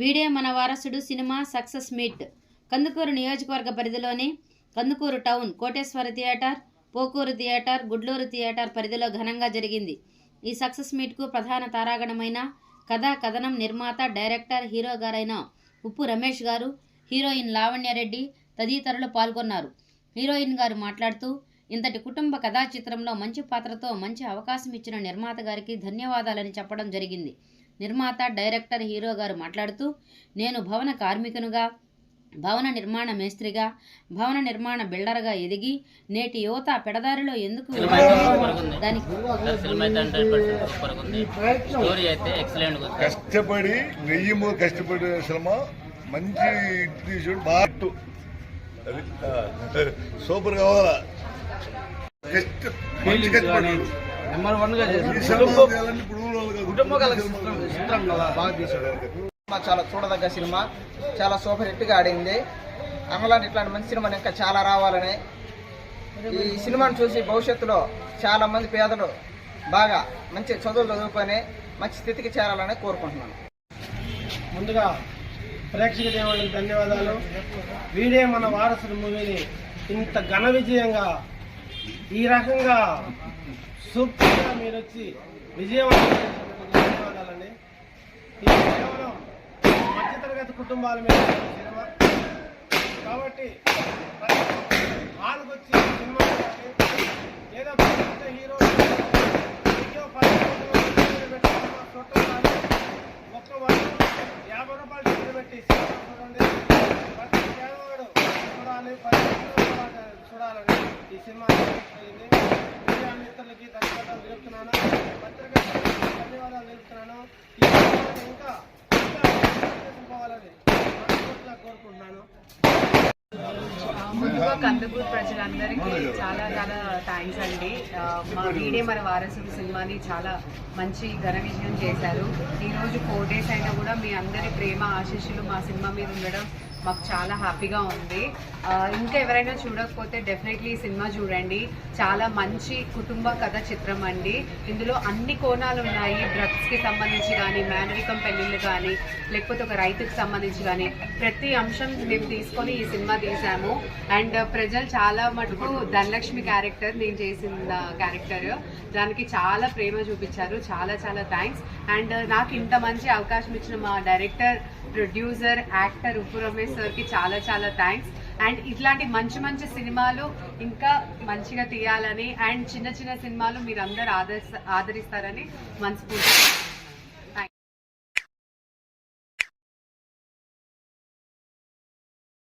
వీడే మన వారసుడు సినిమా సక్సెస్ మీట్. కందుకూరు నియోజకవర్గ పరిధిలోని Kandukuru town Koteswara theatre Pokuru theatre Gudluru theatre పరిధిలో ఘనంగా జరిగింది. ఈ సక్సెస్ మీట్కు ప్రధాన తారాగణమైన కథా కథనం నిర్మాత డైరెక్టర్ హీరో గారైన ఉప్పు రమేష్ గారు హీరోయిన్ లావణ్యారెడ్డి తదితరులు పాల్గొన్నారు. హీరోయిన్ గారు మాట్లాడుతూ ఇంతటి కుటుంబ కథా చిత్రంలో మంచి పాత్రతో మంచి అవకాశం ఇచ్చిన నిర్మాత గారికి ధన్యవాదాలని చెప్పడం జరిగింది. నిర్మాత డైరెక్టర్ హీరో గారు మాట్లాడుతూ నేను భవన కార్మికునిగా భవన నిర్మాణ మేస్త్రిగా భవన నిర్మాణ బిల్డర్గా ఎదిగి నేటి యువత పెడదారిలో ఎందుకు కష్టపడి వెయ్యి కష్టపడి సినిమా మంచి తీసుడు సూపర్ కావాలా? ఇప్పుడు. కుటుంబ కళ చిత్రం బాగా తీశాడు. సినిమా చాలా చూడదగ్గ సినిమా. చాలా సూపర్ హిట్గా ఆడింది. అమలాంటి ఇట్లాంటి మంచి సినిమాలు ఇంకా చాలా రావాలని. ఈ సినిమాను చూసి భవిష్యత్తులో చాలా మంది పేదలు బాగా మంచి చదువులు చదువుకొని మంచి స్థితికి చేరాలని కోరుకుంటున్నాను. ముందుగా ప్రేక్షక దేవుళ్ళకి ధన్యవాదాలు. వీడే మన వారసుడు మూవీని ఇంత ఘన విజయంగా ఈ రకంగా సూపర్గా మీరు వచ్చి విజయవంతం ధన్యవాదాలండి ఇది కేవలం మధ్యతరగతి కుటుంబాల మీద సినిమా. కాబట్టి వాళ్ళకి వచ్చి సినిమా సినిమా జరిగింది మీడియా మిత్రులకి ధన్యవాదాలు తెలుపుతున్నాను. పత్రికా ధన్యవాదాలు తెలుపుతున్నాను. ఈ ఇంకా ఇంకా కోరుకుంటున్నాను. ముందుగా కందుకూరు ప్రజలందరికీ చాలా చాలా థ్యాంక్స్ అండి. మా వీడే మన వారసుడు సినిమాని చాలా మంచి ఘన విజయం చేశారు ఈరోజు ఫోర్ డేస్ అయినా కూడా మీ అందరి ప్రేమ ఆశీస్సులు మా సినిమా మీద ఉండడం మాకు చాలా హ్యాపీగా ఉంది. ఇంకా ఎవరైనా చూడకపోతే డెఫినెట్లీ ఈ సినిమా చూడండి. చాలా మంచి కుటుంబ కథ చిత్రం అండి. ఇందులో అన్ని కోణాలు ఉన్నాయి. డ్రగ్స్కి సంబంధించి కానీ మేనరికం పెళ్ళిళ్ళు కానీ లేకపోతే ఒక రైతుకి సంబంధించి కానీ ప్రతి అంశం మేము తీసుకొని ఈ సినిమా తీసాము. అండ్ ప్రజలు చాలా మటుకు ధనలక్ష్మి క్యారెక్టర్ నేను చేసిన క్యారెక్టర్. దానికి చాలా ప్రేమ చూపించారు. చాలా చాలా థ్యాంక్స్. అండ్ నాకు ఇంత మంచి అవకాశం ఇచ్చిన మా డైరెక్టర్ ప్రొడ్యూసర్ యాక్టర్ ఉప్పు రమేష్ సార్కి చాలా చాలా థ్యాంక్స్ అండ్ ఇట్లాంటి మంచి మంచి సినిమాలు ఇంకా మంచిగా తీయాలని అండ్ చిన్న చిన్న సినిమాలు మీరు అందరు ఆదరిస్తారని మనస్ఫూర్తిగా